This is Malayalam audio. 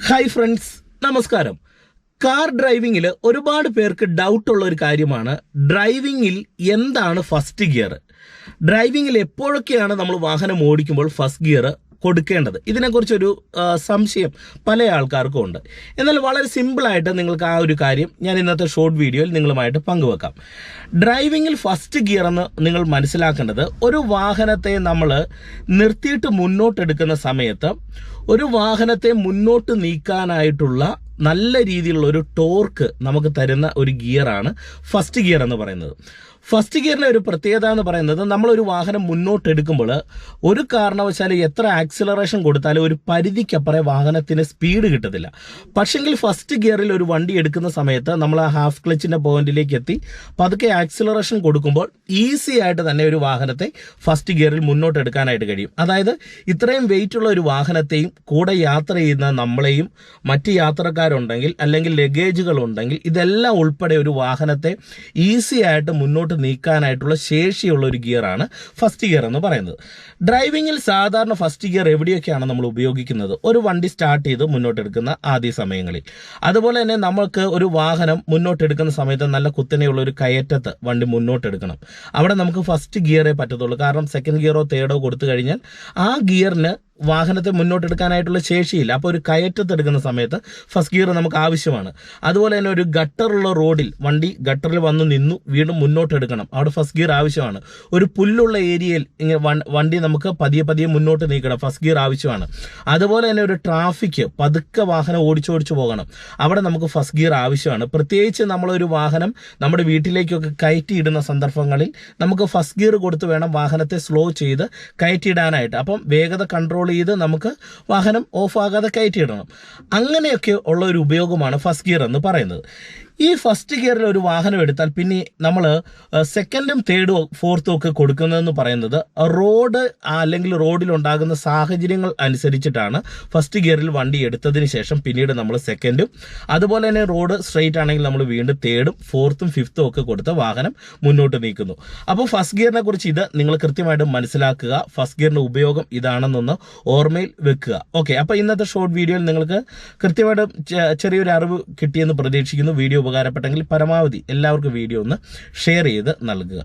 ഹായ് ഫ്രണ്ട്സ് നമസ്കാരം. കാർ ഡ്രൈവിങ്ങിൽ ഒരുപാട് പേർക്ക് ഡൗട്ട് ഉള്ള ഒരു കാര്യമാണ് ഡ്രൈവിങ്ങിൽ എന്താണ് ഫസ്റ്റ് ഗിയർ ഡ്രൈവിങ്ങിൽ എപ്പോഴൊക്കെയാണ് നമ്മൾ വാഹനം ഓടിക്കുമ്പോൾ ഫസ്റ്റ് ഗിയർ കൊടുക്കേണ്ടത്. ഇതിനെക്കുറിച്ചൊരു സംശയം പല ആൾക്കാർക്കും ഉണ്ട്. എന്നാൽ വളരെ സിമ്പിളായിട്ട് നിങ്ങൾക്ക് ആ ഒരു കാര്യം ഞാൻ ഇന്നത്തെ ഷോർട്ട് വീഡിയോയിൽ നിങ്ങളുമായിട്ട് പങ്കുവെക്കാം. ഡ്രൈവിങ്ങിൽ ഫസ്റ്റ് ഗിയർ എന്ന് നിങ്ങൾ മനസ്സിലാക്കേണ്ടത് ഒരു വാഹനത്തെ നമ്മൾ നിർത്തിയിട്ട് മുന്നോട്ടെടുക്കുന്ന സമയത്ത് ഒരു വാഹനത്തെ മുന്നോട്ട് നീക്കാനായിട്ടുള്ള നല്ല രീതിയിലുള്ള ഒരു ടോർക്ക് നമുക്ക് തരുന്ന ഒരു ഗിയറാണ് ഫസ്റ്റ് ഗിയർ എന്ന് പറയുന്നത്. ഫസ്റ്റ് ഗിയറിന്റെ ഒരു പ്രത്യേകത എന്ന് പറയുന്നത് നമ്മളൊരു വാഹനം മുന്നോട്ട് എടുക്കുമ്പോൾ ഒരു കാരണവശാലും എത്ര ആക്സിലറേഷൻ കൊടുത്താലും ഒരു പരിധിക്കപ്പുറം വാഹനത്തിന് സ്പീഡ് കിട്ടത്തില്ല. പക്ഷെങ്കിൽ ഫസ്റ്റ് ഗിയറിൽ ഒരു വണ്ടി എടുക്കുന്ന സമയത്ത് നമ്മൾ ആ ഹാഫ് ക്ലച്ചിന്റെ പോയിന്റിലേക്ക് എത്തി. പതുക്കെ ആക്സിലറേഷൻ കൊടുക്കുമ്പോൾ ഈസി ആയിട്ട് തന്നെ ഒരു വാഹനത്തെ ഫസ്റ്റ് ഗിയറിൽ മുന്നോട്ട് എടുക്കാനായിട്ട് കഴിയും. അതായത് ഇത്രയും വെയിറ്റ് ഉള്ള ഒരു വാഹനത്തെയും കൂടെ യാത്ര ചെയ്യുന്ന നമ്മളെയും മറ്റ് യാത്രക്കാരുണ്ടെങ്കിൽ അല്ലെങ്കിൽ ലഗേജുകൾ ഉണ്ടെങ്കിൽ ഇതെല്ലാം ഉൾപ്പെടെ ഒരു വാഹനത്തെ ഈസി ആയിട്ട് മുന്നോട്ട് നീക്കാനായിട്ടുള്ള ശേഷിയുള്ള ഒരു ഗിയറാണ് ഫസ്റ്റ് ഗിയർ എന്ന് പറയുന്നത്. ഡ്രൈവിങ്ങിൽ സാധാരണ ഫസ്റ്റ് ഗിയർ എവിടെയൊക്കെയാണ് നമ്മൾ ഉപയോഗിക്കുന്നത്? ഒരു വണ്ടി സ്റ്റാർട്ട് ചെയ്ത് മുന്നോട്ടെടുക്കുന്ന ആദ്യ സമയങ്ങളിൽ. അതുപോലെ തന്നെ നമ്മൾക്ക് ഒരു വാഹനം മുന്നോട്ടെടുക്കുന്ന സമയത്ത് നല്ല കുത്തനെയുള്ള ഒരു കയറ്റത്ത് വണ്ടി മുന്നോട്ടെടുക്കണം. അവിടെ നമുക്ക് ഫസ്റ്റ് ഗിയറേ പറ്റത്തുള്ളൂ. കാരണം സെക്കൻഡ് ഗിയറോ തേർഡോ കൊടുത്തു കഴിഞ്ഞാൽ ആ ഗിയറിന് വാഹനത്തെ മുന്നോട്ടെടുക്കാനായിട്ടുള്ള ശേഷിയില്ല. അപ്പോൾ ഒരു കയറ്റത്തെടുക്കുന്ന സമയത്ത് ഫസ്റ്റ് ഗിയർ നമുക്ക് ആവശ്യമാണ്. അതുപോലെ തന്നെ ഒരു ഗട്ടറുള്ള റോഡിൽ വണ്ടി ഗട്ടറിൽ വന്ന് നിന്നു വീണ്ടും മുന്നോട്ടെടുക്കണം. അവിടെ ഫസ്റ്റ് ഗിയർ ആവശ്യമാണ്. ഒരു പുല്ലുള്ള ഏരിയയിൽ ഇങ്ങനെ വണ്ടി നമുക്ക് പതിയെ പതിയെ മുന്നോട്ട് നീക്കണം. ഫസ്റ്റ് ഗിയർ ആവശ്യമാണ്. അതുപോലെ തന്നെ ഒരു ട്രാഫിക് പതുക്കെ വാഹനം ഓടിച്ചോടിച്ചു പോകണം. അവിടെ നമുക്ക് ഫസ്റ്റ് ഗിയർ ആവശ്യമാണ്. പ്രത്യേകിച്ച് നമ്മളൊരു വാഹനം നമ്മുടെ വീട്ടിലേക്കൊക്കെ കയറ്റിയിടുന്ന സന്ദർഭങ്ങളിൽ നമുക്ക് ഫസ്റ്റ് ഗിയർ കൊടുത്ത് വേണം വാഹനത്തെ സ്ലോ ചെയ്ത് കയറ്റിയിടാനായിട്ട്. അപ്പം വേഗത കൺട്രോൾ ചെയ്ത് നമുക്ക് വാഹനം ഓഫ് ആകാതെ കയറ്റിയിടണം. അങ്ങനെയൊക്കെ ഉള്ള ഒരു ഉപയോഗമാണ് ഫസ്റ്റ് ഗിയർ എന്ന് പറയുന്നത്. ഈ ഫസ്റ്റ് ഗിയറിൽ ഒരു വാഹനം എടുത്താൽ പിന്നെ നമ്മൾ സെക്കൻഡും തേർഡും ഫോർത്തും ഒക്കെ കൊടുക്കുന്നതെന്ന് പറയുന്നത് റോഡ് അല്ലെങ്കിൽ റോഡിലുണ്ടാകുന്ന സാഹചര്യങ്ങൾ അനുസരിച്ചിട്ടാണ് ഫസ്റ്റ് ഗിയറിൽ വണ്ടി എടുത്തതിന് ശേഷം പിന്നീട് നമ്മൾ സെക്കൻഡും അതുപോലെ തന്നെ റോഡ് സ്ട്രെയിറ്റ് ആണെങ്കിൽ നമ്മൾ വീണ്ടും തേർഡും ഫോർത്തും ഫിഫ്ത്തും ഒക്കെ കൊടുത്ത് വാഹനം മുന്നോട്ട് നീക്കുന്നു. അപ്പോൾ ഫസ്റ്റ് ഗിയറിനെ കുറിച്ച് ഇത് നിങ്ങൾ കൃത്യമായിട്ട് മനസ്സിലാക്കുക. ഫസ്റ്റ് ഗിയറിന്റെ ഉപയോഗം ഇതാണെന്നൊന്ന് ഓർമ്മയിൽ വെക്കുക. ഓക്കെ അപ്പോൾ ഇന്നത്തെ ഷോർട്ട് വീഡിയോയിൽ നിങ്ങൾക്ക് കൃത്യമായിട്ട് ചെറിയൊരു അറിവ് കിട്ടിയെന്ന് പ്രതീക്ഷിക്കുന്നു. വീഡിയോ ഉപകാരപ്പെട്ടെങ്കിൽ പരമാവധി എല്ലാവർക്കും വീഡിയോ ഒന്ന് ഷെയർ ചെയ്ത് നൽകുക.